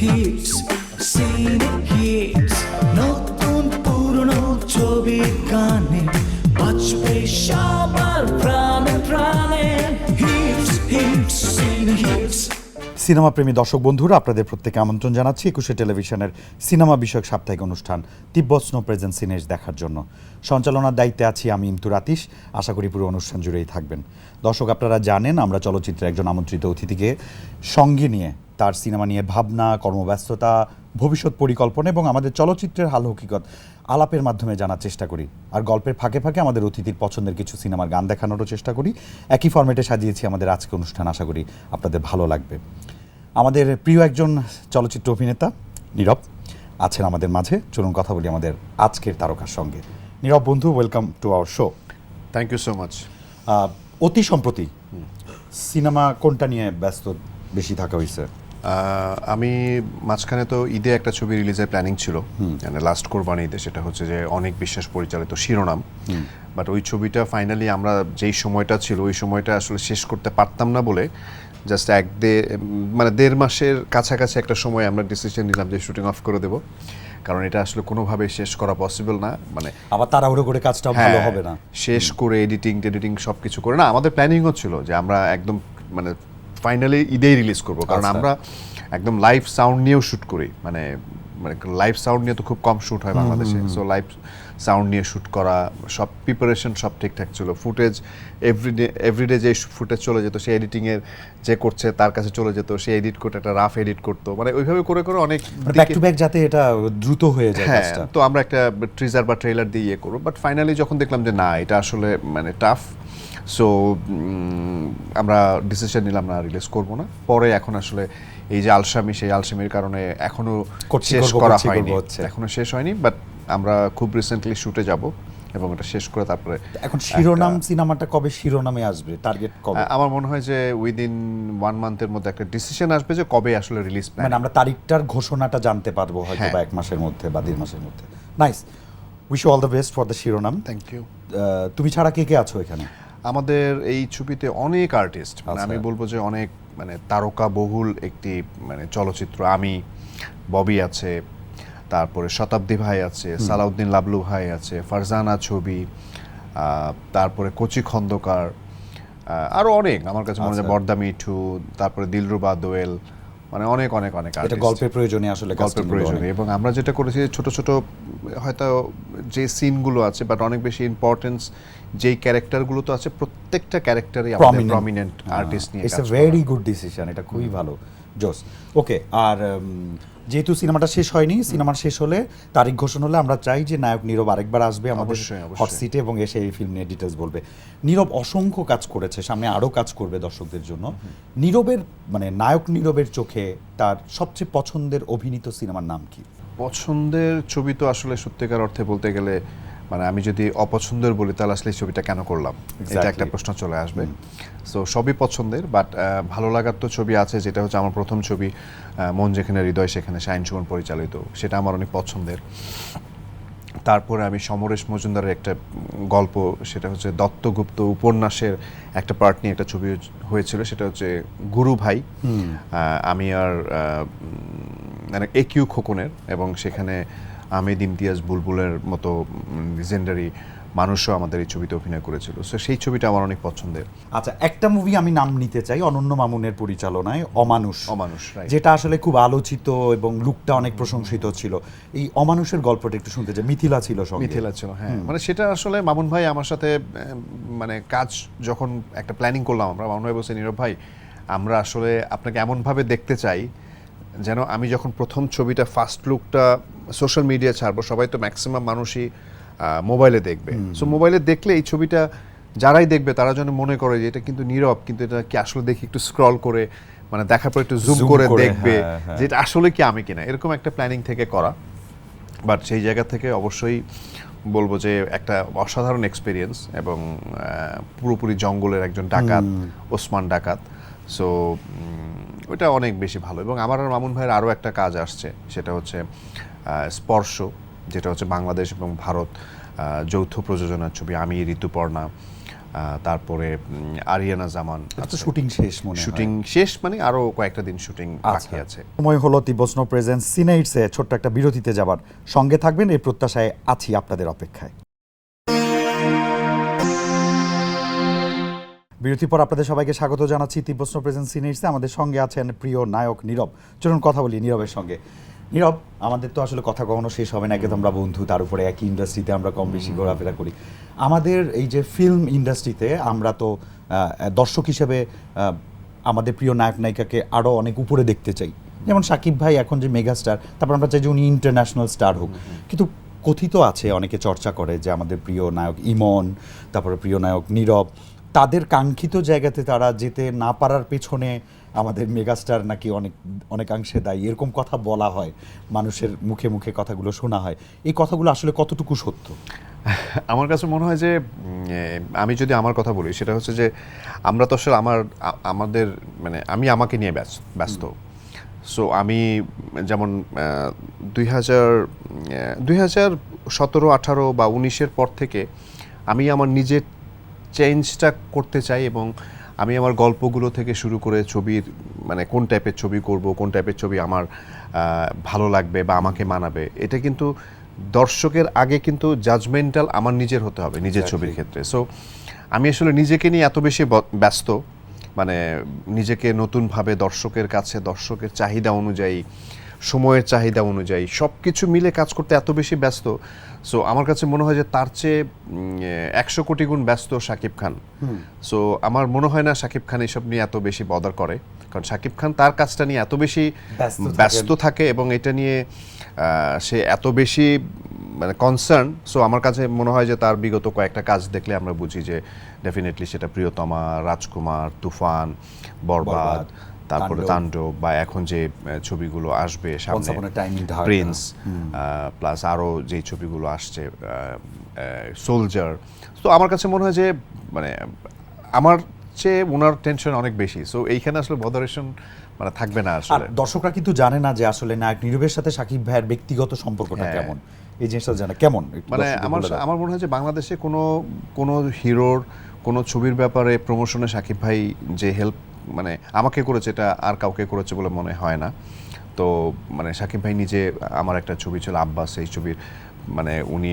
Hits cine hits নতুন পুরনো ছবির গানে বাজবে সবার প্রাণে প্রাণে। Hits hits cine hits cinema প্রেমী দর্শক বন্ধুরা, আপনাদের প্রত্যেকে আমন্ত্রণ জানাচ্ছি একুশে টেলিভিশনের সিনেমা বিষয়ক সাপ্তাহিক অনুষ্ঠান তিব্বত স্নো প্রেজেন্ট সিনেস দেখার জন্য। সঞ্চালনার দায়িত্বে আছি আমি ইমতুর আতিশ আশা করি পুরো অনুষ্ঠান জুড়েই থাকবেন। দর্শক, আপনারা জানেন, আমরা চলচ্চিত্রে একজন আমন্ত্রিত অতিথিকে সঙ্গে নিয়ে তার সিনেমা নিয়ে ভাবনা কর্মব্যস্ততা ভবিষ্যৎ পরিকল্পনা এবং আমাদের চলচ্চিত্রের হাল হকিকত আলাপের মাধ্যমে জানার চেষ্টা করি। আর গল্পের ফাঁকে ফাঁকে আমাদের অতিথির পছন্দের কিছু সিনেমার গান দেখানোরও চেষ্টা করি। একই ফরম্যাটে সাজিয়েছি আমাদের আজকে অনুষ্ঠান আশা করি আপনাদের ভালো লাগবে। আমাদের প্রিয় একজন চলচ্চিত্র অভিনেতা নীরব আছেন আমাদের মাঝে। চলুন কথা বলি আমাদের আজকের তারকার সঙ্গে। নীরব বন্ধু welcome to our show thank you so much অতি সম্প্রতি সিনেমা কোনটা নিয়ে ব্যস্ত বেশি থাকা হয়েছে? আমি মাঝখানে তো ঈদে একটা ছবি রিলিজের প্ল্যানিং ছিল। মানে লাস্ট কোরবানি ঈদে সেটা হচ্ছে যে অনেক বিশ্বাস পরিচালিত শিরোনাম। বাট ওই ছবিটা ফাইনালি আমরা যেই সময়টা ছিল ওই সময়টা আসলে শেষ করতে পারতাম না বলে জাস্ট এক দে মানে দেড় মাসের কাছাকাছি একটা সময় আমরা ডিসিশন নিলাম যে শুটিং অফ করে দেব। কারণ এটা আসলে কোনোভাবে শেষ করা পসিবল না। মানে আবার তাড়াহুড়ো করে কাজটা ভালো হ্যাঁ, হবে না। শেষ করে এডিটিং টেডিটিং সব কিছু করে না আমাদের প্ল্যানিংও ছিল যে আমরা একদম মানে ফাইনালি ঈদেই রিলিজ করব। কারণ আচ্ছা। আমরা একদম লাইভ সাউন্ড নিয়েও শ্যুট করি। মানে মানে লাইভ সাউন্ড নিয়ে তো খুব কম শ্যুট হয় বাংলাদেশে। সো লাইভ সাউন্ড নিয়ে শ্যুট করা সব প্রিপারেশন সব ঠিকঠাক ছিল। ফুটেজ এভরিডে এভরিডে যে ফুটেজ চলে যেত সে এডিটিংয়ের যে করছে তার কাছে চলে যেত সে এডিট করতে একটা রাফ এডিট করতো। মানে ওইভাবে করে করে অনেক ব্যাক টু ব্যাক যাতে এটা দ্রুত হয়ে যায় হ্যাঁ তো আমরা একটা ট্রিজার বা ট্রেলার দিয়ে ইয়ে করব। বাট ফাইনালি যখন দেখলাম যে না এটা আসলে মানে টাফ সো আমরা ডিসিশন নিলাম না রিলিজ করব না। পরে এখন আসলে এই যে আলসামি সেই আলসামির কারণে এখনও করছি শেষ করা হয়নি। এখনও শেষ হয়নি বাট আমরা খুব রিসেন্টলি শুটে যাব এবং এটা শেষ করে তারপরে এখন শিরোনাম সিনেমাটা কবে শিরোনামে আসবে? টার্গেট কবে? আমার মনে হয় যে উইদিন ওয়ান মান্থের মধ্যে একটা ডিসিশন আসবে যে কবে আসলে রিলিজ মানে আমরা তারিখটার ঘোষণাটা জানতে পারব হয়তো হ্যাঁ। বা এক মাসের মধ্যে বা দেড় মাসের মধ্যে। Nice wish all the best for the শিরোনাম। থ্যাংক ইউ তুমি ছাড়া কে কে আছো এখানে? আমাদের এই ছবিতে অনেক আর্টিস্ট মানে আচ্ছা। আমি বলব যে অনেক মানে তারকা বহুল একটি মানে চলচ্চিত্র। আমি ববি আছে তারপরে শতাব্দী ভাই আছে সালাউদ্দিন লাবলু ভাই আছে ফারজানা ছবি তারপরে কচি খন্দকার আরও অনেক আমার কাছে মনে হয় আচ্ছা। বর্দা মিঠু তারপরে দিলরুবা দোয়েল মানে অনেক অনেক অনেক এটা গল্পের প্রয়োজনে আসলে গল্পের প্রয়োজনে। এবং আমরা যেটা করেছি ছোট ছোট হয়তো যে সিনগুলো আছে বাট অনেক বেশি ইম্পর্টেন্স যেই ক্যারেক্টারগুলো তো আছে প্রত্যেকটা ক্যারেক্টারই আমাদের প্রমিনেন্ট আর্টিস্ট নিয়ে it's a very good decision এটা খুবই ভালো। জোস ওকে আর যেহেতু সিনেমাটা শেষ হয়নি সিনেমা শেষ হলে তারিখ ঘোষণা হলে আমরা চাই যে নায়ক নীরব আরেকবার আসবে আমাদের। হট সিটে এবং এসে এই ফিল্ম নিয়ে ডিটেলস বলবে। নীরব অসংখ্য কাজ করেছে সামনে আরও কাজ করবে দর্শকদের জন্য। নীরবের মানে নায়ক নীরবের চোখে তার সবচেয়ে পছন্দের অভিনীত সিনেমার নাম কি? পছন্দের ছবি তো আসলে সত্যিকার অর্থে বলতে গেলে মানে আমি যদি অপছন্দের বলি তাহলে আসলে ছবিটা কেন করলাম? এটা একটা প্রশ্ন চলে আসবে। সো সবই পছন্দের বাট ভালো লাগার তো ছবি আছে যেটা হচ্ছে আমার প্রথম ছবি মন যেখানে হৃদয় সেখানে শাইন সুমন পরিচালিত। সেটা আমার অনেক পছন্দের। তারপরে আমি সমরেশ মজুমদারের একটা গল্প সেটা হচ্ছে দত্তগুপ্ত উপন্যাসের একটা পার্ট নিয়ে একটা ছবি হয়েছিল সেটা হচ্ছে গুরু ভাই। আহ, আমি আর মানে একিউ খোকনের এবং সেখানে আমেদ ইমতিয়াজ বুলবুলের মতো লিজেন্ডারি মানুষও আমাদের এই ছবিতে অভিনয় করেছিল। সো সেই ছবিটা আমার অনেক পছন্দের। আচ্ছা একটা মুভি আমি নাম নিতে চাই অনন্য মামুনের পরিচালনায় অমানুষ। অমানুষ. যেটা আসলে খুব আলোচিত এবং লুকটা অনেক প্রশংসিত ছিল। এই অমানুষের গল্পটা একটু শুনতে চাই। মিথিলা ছিল সঙ্গে। মিথিলা ছিল হ্যাঁ। মানে সেটা আসলে মামুন ভাই আমার সাথে মানে কাজ যখন একটা প্ল্যানিং করলাম আমরা মামুন ভাই বলছে নীরব ভাই আমরা আসলে আপনাকে এমনভাবে দেখতে চাই যেন আমি যখন প্রথম ছবিটা ফার্স্ট লুকটা সোশ্যাল মিডিয়া ছাড়বো সবাই তো ম্যাক্সিমাম মানুষই মোবাইলে দেখবে। সো মোবাইলে দেখলে এই ছবিটা যারাই দেখবে তারা যেন মনে করে যে এটা কিন্তু নীরব কিন্তু এটা কি আসলে দেখি একটু স্ক্রল করে মানে দেখার পর একটু জুম করে দেখবে হ্যাঁ, হ্যাঁ। যে এটা আসলে কি আমি কিনা। এরকম একটা প্ল্যানিং থেকে করা। বাট সেই জায়গা থেকে অবশ্যই বলব যে একটা অসাধারণ এক্সপিরিয়েন্স এবং পুরোপুরি জঙ্গলের একজন ডাকাত ওসমান ডাকাত। সো ওটা অনেক বেশি ভালো। এবং আমার আর মামুন ভাইয়ের আরও একটা কাজ আসছে সেটা হচ্ছে স্পর্শ যেটা হচ্ছে বাংলাদেশ এবং ভারত যৌথ প্রযোজনার ছবি আমি ঋতুপর্ণা তারপরে আরিয়ানা জামান শুটিং শেষ মনে শুটিং শেষ মানে আরও কয়েকটা দিন শুটিং বাকি আছে। সময় হলো তিব্বস্ন প্রেজেন্স সিনেইটসে ছোট্ট একটা বিরতিতে যাবার। সঙ্গে থাকবেন এই প্রত্যাশায় আছি আপনাদের অপেক্ষায়। বিরতির পর আপনাদের সবাইকে স্বাগত জানাচ্ছি তিব্বস্ন প্রেজেন্স সিনেইটসে আমাদের সঙ্গে আছেন প্রিয় নায়ক নীরব। চলুন কথা বলি নীরবের সঙ্গে। নীরব আমাদের তো আসলে কথা কখনো শেষ হবে না একে তো আমরা বন্ধু তার উপরে একই ইন্ডাস্ট্রিতে আমরা কম বেশি ঘোরাফেরা করি। আমাদের এই যে ফিল্ম ইন্ডাস্ট্রিতে আমরা তো দর্শক হিসেবে আমাদের প্রিয় নায়ক নায়িকাকে আরও অনেক উপরে দেখতে চাই। যেমন সাকিব ভাই এখন যে মেগাস্টার তারপর আমরা চাই যে উনি ইন্টারন্যাশনাল স্টার হোক। কিন্তু কথিত আছে অনেকে চর্চা করে যে আমাদের প্রিয় নায়ক ইমন তারপরে প্রিয় নায়ক নীরব তাদের কাঙ্ক্ষিত জায়গাতে তারা যেতে না পারার পেছনে আমাদের মেগাস্টার নাকি অনেক অনেকাংশে দায়ী। এরকম কথা বলা হয়। মানুষের মুখে মুখে কথাগুলো শোনা হয়। এই কথাগুলো আসলে কতটুকু সত্য? আমার কাছে মনে হয় যে আমি যদি আমার কথা বলি সেটা হচ্ছে যে আমরা তো আসলে আমার আমাদের মানে আমি আমাকে নিয়ে ব্যস্ত। ব্যস্ত সো আমি যেমন দুই হাজার দুই হাজার সতেরো আঠারো বা উনিশের পর থেকে আমি আমার নিজের চেঞ্জটা করতে চাই এবং আমি আমার গল্পগুলো থেকে শুরু করে ছবির মানে কোন টাইপের ছবি করব কোন টাইপের ছবি আমার ভালো লাগবে বা আমাকে মানাবে এটা কিন্তু দর্শকের আগে কিন্তু জাজমেন্টাল আমার নিজের হতে হবে নিজের ছবির ক্ষেত্রে। সো আমি আসলে নিজেকে নিয়ে এত বেশি ব্যস্ত মানে নিজেকে নতুনভাবে দর্শকের কাছে দর্শকের চাহিদা অনুযায়ী সময়ের চাহিদা অনুযায়ী সব কিছু মিলে কাজ করতে এত বেশি ব্যস্ত সো আমার কাছে মনে হয় যে তার চেয়ে একশো কোটি গুণ ব্যস্ত শাকিব খান। সো আমার মনে হয় না শাকিব খান এসব নিয়ে এত বেশি বদার করে কারণ শাকিব খান তার কাজটা নিয়ে এত বেশি ব্যস্ত থাকে। এবং এটা নিয়ে সে এত বেশি মানে কনসার্ন সো আমার কাছে মনে হয় যে তার বিগত কয়েকটা কাজ দেখলে আমরা বুঝি যে ডেফিনেটলি সেটা প্রিয়তমা রাজকুমার তুফান বরবাদ বরবাদ, তারপরে তাণ্ডব। বা এখন যে ছবিগুলো আসবে সামনে। প্রিন্স প্লাস আরও যেই ছবিগুলো আসছে সোলজার তো আমার কাছে মনে হয় যে মানে আমার চেয়ে ওনার টেনশন অনেক বেশি। সো এইখানে আসলে বদারেশন মানে থাকবে না আসলে। দর্শকরা কিন্তু জানে না যে আসলে নায়ক নীরবের সাথে সাকিব ভাইয়ের ব্যক্তিগত সম্পর্কটা হ্যাঁ। কেমন। এই জিনিসটা জানে কেমন? মানে আমার আমার মনে হয় যে বাংলাদেশে কোনো কোনো হিরোর কোনো ছবির ব্যাপারে প্রমোশনে সাকিব ভাই যে হেল্প মানে আমাকে করেছে এটা আর কাউকে করেছে বলে মনে হয় না। তো মানে সাকিব ভাই নিজে আমার একটা ছবি ছিল আব্বাস এই ছবির মানে উনি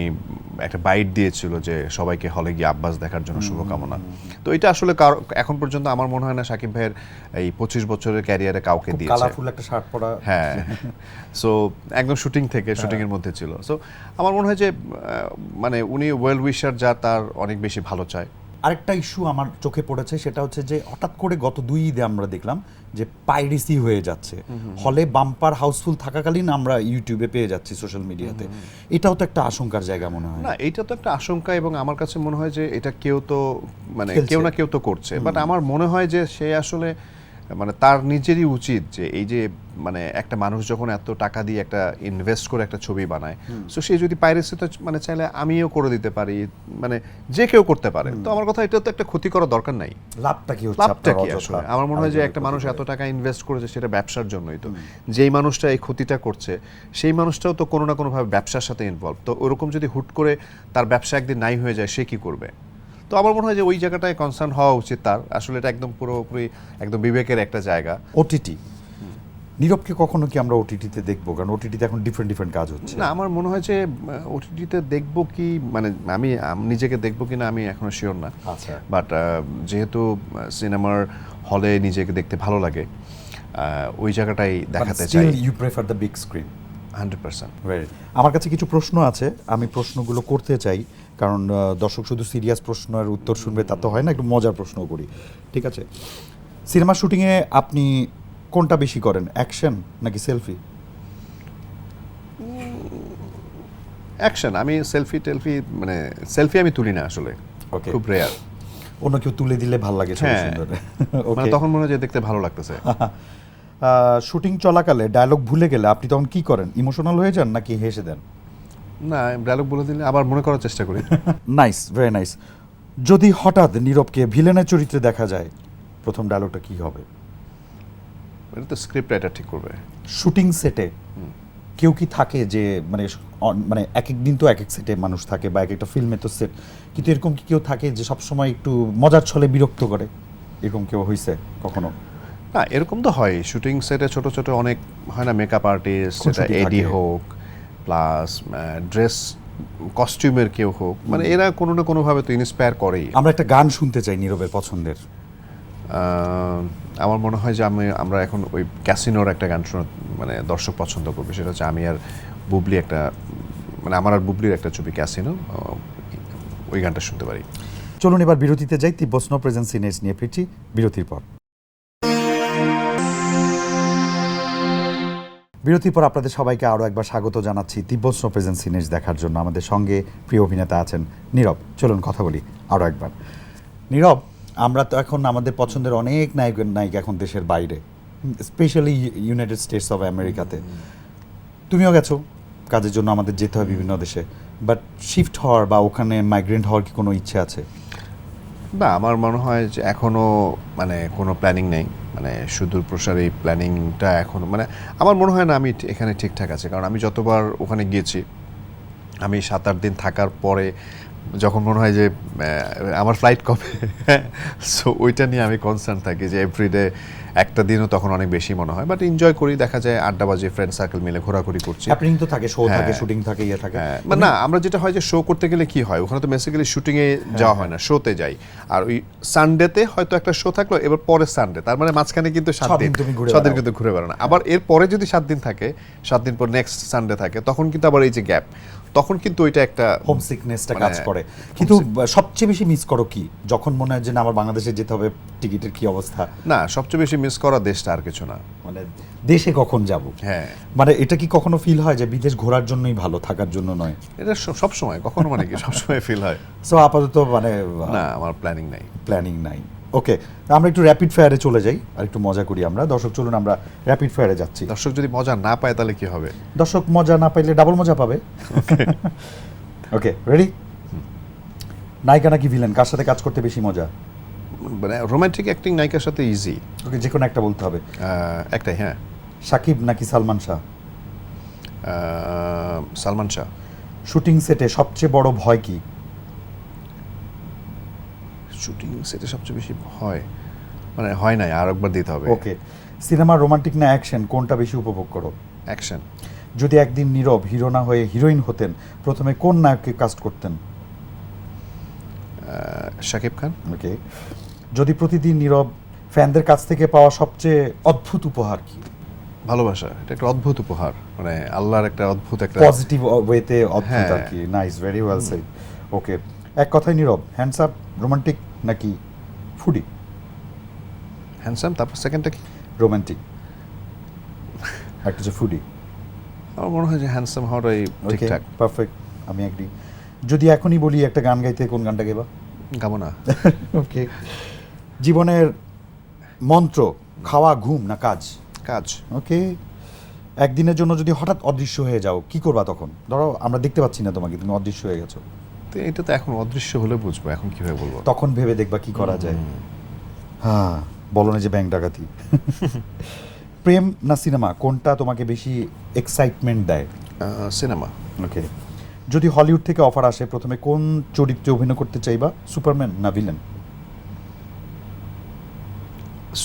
একটা বাইট দিয়েছিল যে সবাইকে হলে গিয়ে আব্বাস দেখার জন্য শুভকামনা। তো এটা আসলে এখন পর্যন্ত আমার মনে হয় না সাকিব ভাইয়ের এই পঁচিশ বছরের ক্যারিয়ারে কাউকে দিয়েছে। কালারফুল একটা শার্ট পরা। হ্যাঁ। সো একদম শুটিং থেকে শুটিং এর মধ্যে ছিল। সো আমার মনে হয় যে মানে উনি ওয়েল উইশার যা তার অনেক বেশি ভালো চায়। আরেকটা ইস্যু আমার চোখে পড়েছে সেটা হচ্ছে যে হঠাৎ করে গত দুই ঈদে আমরা দেখলাম যে পাইরেসি হয়ে যাচ্ছে। হলে বাম্পার হাউসফুল থাকাকালীন আমরা ইউটিউবে পেয়ে যাচ্ছি সোশ্যাল মিডিয়াতে এটাও তো একটা আশঙ্কার জায়গা মনে হয়। না এটা তো একটা আশঙ্কা এবং আমার কাছে মনে হয় যে এটা কেউ তো মানে। কেউ না কেউ তো করছে। বাট আমার মনে হয় যে সে আসলে মানে তার নিজেরই উচিত যে এই যে মানে একটা মানুষ যখন এত টাকা দিয়ে একটা ইনভেস্ট করে একটা ছবি বানায় সো সে যদি পাইরেসি তো মানে চাইলে আমিও করে দিতে পারি মানে যে কেউ করতে পারে। তো আমার কথা এটা তো একটা ক্ষতি করার দরকার নাই। লাভটা কি হচ্ছে লাভটা কি আসলে? আমার মনে হয় যে একটা মানুষ এত টাকা ইনভেস্ট করেছে সেটা ব্যবসার জন্যই তো। যেই মানুষটা এই ক্ষতিটা করছে সেই মানুষটাও তো কোনো না কোনোভাবে ব্যবসার সাথে ইনভলভ তো ওরকম যদি হুট করে তার ব্যবসা একদিন নাই হয়ে যায় সে কি করবে? তো আমার মনে হয় যে ওই জায়গাটায় কনসার্ন হওয়া উচিত তার। আসলে এটা একদম পুরোপুরি একদম বিবেকের একটা জায়গা। ওটিটি নীরবকে কখনো কি আমরা ওটিটিতে দেখব? কারণ ওটিটিতে এখন ডিফারেন্ট ডিফারেন্ট কাজ হচ্ছে। না আমার মনে হয় যে ওটিটিতে দেখব কি মানে আমি নিজেকে দেখব কি না আমি এখনও শিওর না। আচ্ছা। বাট যেহেতু সিনেমার হলে নিজেকে দেখতে ভালো লাগে ওই জায়গাটাই দেখাতে চাই। You prefer the big screen hundred percent আমার কাছে কিছু প্রশ্ন আছে আমি প্রশ্নগুলো করতে চাই। কারণ দর্শক শুধু সিরিয়াস প্রশ্নের উত্তর শুনবে তা তো হয় না একটু মজার প্রশ্ন করি। ঠিক আছে? সিনেমা শুটিংয়ে আপনি কোনটা বেশি করেন অ্যাকশন নাকি সেলফি? অ্যাকশন। আমি সেলফি টেলফি মানে সেলফি আমি তুলি না আসলে. খুব রেয়ার অন্য কেউ তুলে দিলে ভালো লাগে হ্যাঁ। মানে তখন মনে হয় যে দেখতে ভালো লাগতেছে। শুটিং চলাকালে ডায়লগ ভুলে গেলে আপনি তখন কি করেন? ইমোশনাল হয়ে যান নাকি হেসে দেন? না ডায়লগ বলে দিলে আবার মনে করার চেষ্টা করি। নাইস ভেরি নাইস যদি হঠাৎ নীরবকে ভিলেনের চরিত্রে দেখা যায় প্রথম ডায়লগটা কি হবে? এটা তো স্ক্রিপ্ট রাইটার ঠিক করবে। শুটিং সেটে কেউ কি থাকে যে মানে মানে এক এক দিন তো এক এক সেটে মানুষ থাকে বা এক একটা ফিল্মে তো সেট কিন্তু এরকম কি কেউ থাকে যে সবসময় একটু মজার ছলে বিরক্ত করে? এরকম কেউ হয়েছে কখনো? না এরকম তো হয়। শুটিং সেটে ছোট ছোট অনেক হয় না মেকআপ আর্টিস্ট সেটা এডি হোক প্লাস ড্রেস কস্টিউমের কেউ হোক মানে এরা কোনো না কোনোভাবে তো ইন্সপায়ার করেই। আমরা একটা গান শুনতে চাই নীরবের পছন্দের। আমার মনে হয় যে আমি আমরা এখন ওই ক্যাসিনোর একটা গান শোনা মানে দর্শক পছন্দ করবে সেটা হচ্ছে আমি আর বুবলি একটা মানে আমার আর বুবলির একটা ছবি ক্যাসিনো ওই গানটা শুনতে পারি। চলুন এবার বিরতিতে যাই তিব্বত স্নো প্রেজেন্স সিনেজ নিয়ে ফিরছি বিরতির পর। বিরতির পর আপনাদের সবাইকে আরও একবার স্বাগত জানাচ্ছি তিব্বত স্নো প্রেজেন্স সিনেজ দেখার জন্য। আমাদের সঙ্গে প্রিয় অভিনেতা আছেন নীরব। চলুন কথা বলি আরও একবার। নীরব, আমরা তো এখন আমাদের পছন্দের অনেক নায়ক নায়িকা এখন দেশের বাইরে, স্পেশালি ইউনাইটেড স্টেটস অফ আমেরিকাতে। তুমিও গেছো, কাজের জন্য আমাদের যেতে হয় বিভিন্ন দেশে, বাট শিফট হওয়ার বা ওখানে মাইগ্রেন্ট হওয়ার কি কোনো ইচ্ছে আছে? না, আমার মনে হয় যে এখনও মানে কোনো প্ল্যানিং নেই। মানে সুদূর প্রসারী প্ল্যানিংটা এখন মানে আমার মনে হয় না আমি এখানে ঠিকঠাক আছে। কারণ আমি যতবার ওখানে গিয়েছি, আমি সাত আট দিন থাকার পরে যখন মনে হয় যে আমার ফ্লাইট কবে? সো ওইটা নিয়ে আমি কনসার্ন থাকি যে এভরিডে একটা দিনও তখন অনেক বেশি মনে হয়। বাট এনজয় করি দেখা যায় আড্ডা বাজে ফ্রেন্ড সার্কেল মিলে ঘোরাঘুরি করছি। হ্যাপেনিং তো থাকে শো থাকে হ্যাঁ। শুটিং থাকে ইয়ে থাকে। হ্যাঁ, মানে না আমরা যেটা হয় যে শো করতে গেলে কি হয়? ওখানে তো বেসিক্যালি শুটিং এ যাওয়া হয়। না শোতে যাই। আর ওই সানডেতে হয়তো একটা শো থাকল এবার পরের সানডে তার মানে মাঝখানে কিন্তু সাত দিন। সাত দিন কিন্তু ঘুরে বেড়ানো আবার এর পরে যদি সাত দিন থাকে সাত দিন পর নেক্সট সানডে থাকে তখন কিন্তু আবার এই যে গ্যাপ তখন কিন্তু ওইটা একটা হোম সিকনেসটা মানে কাজ করে। কিন্তু সবচেয়ে বেশি মিস করো কি? যখন মনে হয় যে না আমার বাংলাদেশে যেতে হবে টিকিটের কি অবস্থা? না সবচেয়ে বেশি মিস করা দেশটা আর কিছু না। মানে দেশে কখন যাব? হ্যাঁ। মানে এটা কি কখনো ফিল হয় যে বিদেশ ঘোরার জন্যই ভালো থাকার জন্য নয়? এটা সব সময় কখনো মানে কি সবসময় ফিল হয়। সো আপাতত মানে না আমার প্ল্যানিং নাই। প্ল্যানিং নাই। ওকে আমরা একটু র্যাপিড ফায়ারে চলে যাই আর একটু মজা করি আমরা। দর্শক চলুন আমরা র্যাপিড ফায়ারে যাচ্ছি। দর্শক যদি মজা না পায় তাহলে কি হবে? দর্শক মজা না পাইলে ডাবল মজা পাবে। ওকে রেডি নায়িকা নাকি ভিলেন কার সাথে কাজ করতে বেশি মজা? মানে রোমান্টিক অ্যাক্টিং নায়িকার সাথে ইজি ওকে যে কোনো একটা বলতে হবে। একটাই হ্যাঁ। সাকিব নাকি সালমান শাহ? সালমান শাহ। শুটিং সেটে সবচেয়ে বড় ভয় কি? শুটিং সেটা সবচেয়ে বেশি হয়। মানে হয় নাই আর একবার দিতে হবে। ওকে সিনেমার রোমান্টিক না অ্যাকশন কোনটা বেশি উপভোগ করো? অ্যাকশন যদি একদিন নীরব হিরো না হয়ে হিরোইন হতেন প্রথমে কোন নায়ককে কাস্ট করতেন? শাকিব খান। ওকে যদি প্রতিদিন নীরব ফ্যানদের কাছ থেকে পাওয়া সবচেয়ে অদ্ভুত উপহার কি? ভালোবাসা এটা একটা অদ্ভুত উপহার। মানে আল্লাহর একটা অদ্ভুত একটা পজিটিভ ওয়েতে অদ্ভুত হ্যাঁ। আর কি। Nice very well said okay এক কথায় নীরব হ্যান্ডসাপ রোমান্টিক নাকি ফুডি? হ্যান্ডসাম তারপর সেকেন্ডটা কি? রোমান্টিক একটা ফুডি? আমার মনে হয় যে হ্যান্ডসাম হওয়াটাই ঠিকঠাক। পারফেক্ট আমি এগ্রি যদি এখনই বলি একটা গান গাইতে কোন গানটা গেবা গাবো না। ওকে জীবনের মন্ত্র খাওয়া ঘুম না কাজ? কাজ। ওকে একদিনের জন্য যদি হঠাৎ অদৃশ্য হয়ে যাও কি করবা তখন? ধরো আমরা দেখতে পাচ্ছি না তোমাকে তুমি অদৃশ্য হয়ে গেছো। এটা তো এখন অদৃশ্য হলে বুঝব এখন কীভাবে বলব? তখন ভেবে দেখবা কি করা যায়। হ্যাঁ বলো না যে ব্যাংক ডাকাতি। প্রেম না সিনেমা? কোনটা তোমাকে বেশি এক্সাইটমেন্ট দেয়? সিনেমা। ওকে যদি হলিউড থেকে অফার আসে প্রথমে কোন চরিত্রে অভিনয় করতে চাইবা? সুপারম্যান না ভিলেন?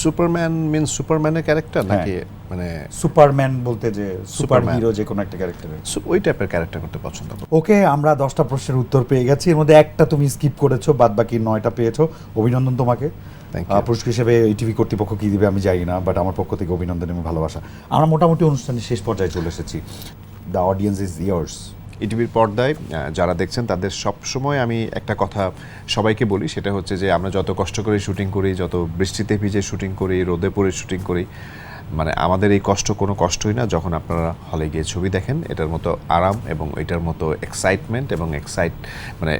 সুপারম্যান মিন সুপারম্যানের ক্যারেক্টার হ্যাঁ। নাকি? মানে সুপারম্যান বলতে যে সুপার হিরো যে কোনো একটা ক্যারেক্টার ওই টাইপের ক্যারেক্টার করতে পছন্দ করি। ওকে আমরা দশটা প্রশ্নের উত্তর পেয়ে গেছি। এর মধ্যে একটা তুমি স্কিপ করেছ বাদ বাকি নয়টা পেয়েছ। অভিনন্দন তোমাকে। পুরস্কার হিসেবে এই টিভি কর্তৃপক্ষ কি দিবে আমি জানি না বাট আমার পক্ষ থেকে অভিনন্দন এবং ভালোবাসা। আমরা মোটামুটি অনুষ্ঠানের শেষ পর্যায়ে চলে এসেছি। দ্য অডিয়েন্স ইজ ইয়ার্স ইটিভির পর্দায় যারা দেখছেন তাদের সব সময় আমি একটা কথা সবাইকে বলি, সেটা হচ্ছে যে আমরা যত কষ্ট করে শুটিং করি, যত বৃষ্টিতে ভিজে শুটিং করি, রোদে পড়ে শুটিং করি মানে আমাদের এই কষ্ট কোনো কষ্টই না যখন আপনারা হলে গিয়ে ছবি দেখেন, এটার মতো আরাম এবং এটার মতো এক্সাইটমেন্ট এবং এক্সাইট মানে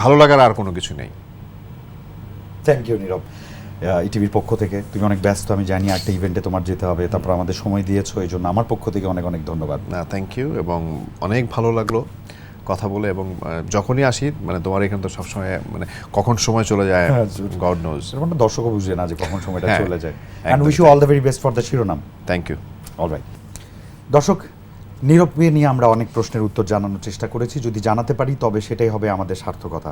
ভালো লাগার আর কোনো কিছু নেই। থ্যাংক ইউ নীরব ইটিভির পক্ষ থেকে। তুমি অনেক ব্যস্ত আমি জানি একটা ইভেন্টে তোমার যেতে হবে তারপর আমাদের সময় দিয়েছ এই জন্য আমার পক্ষ থেকে অনেক অনেক ধন্যবাদ। না থ্যাংক ইউ এবং অনেক ভালো লাগল কথা বলে এবং যখনই আসি মানে তোমার এখানে তো সবসময় মানে কখন সময় চলে যায় হ্যাঁ, গড নোজ মানে দর্শকও বুঝে না যে কখন সময়টা হ্যাঁ, চলে যায়। And wish you all the very best for the শিরোনাম। থ্যাংক ইউ অলরাইট দর্শক নীরবকে নিয়ে আমরা অনেক প্রশ্নের উত্তর জানানোর চেষ্টা করেছি যদি জানাতে পারি তবে সেটাই হবে আমাদের সার্থকতা।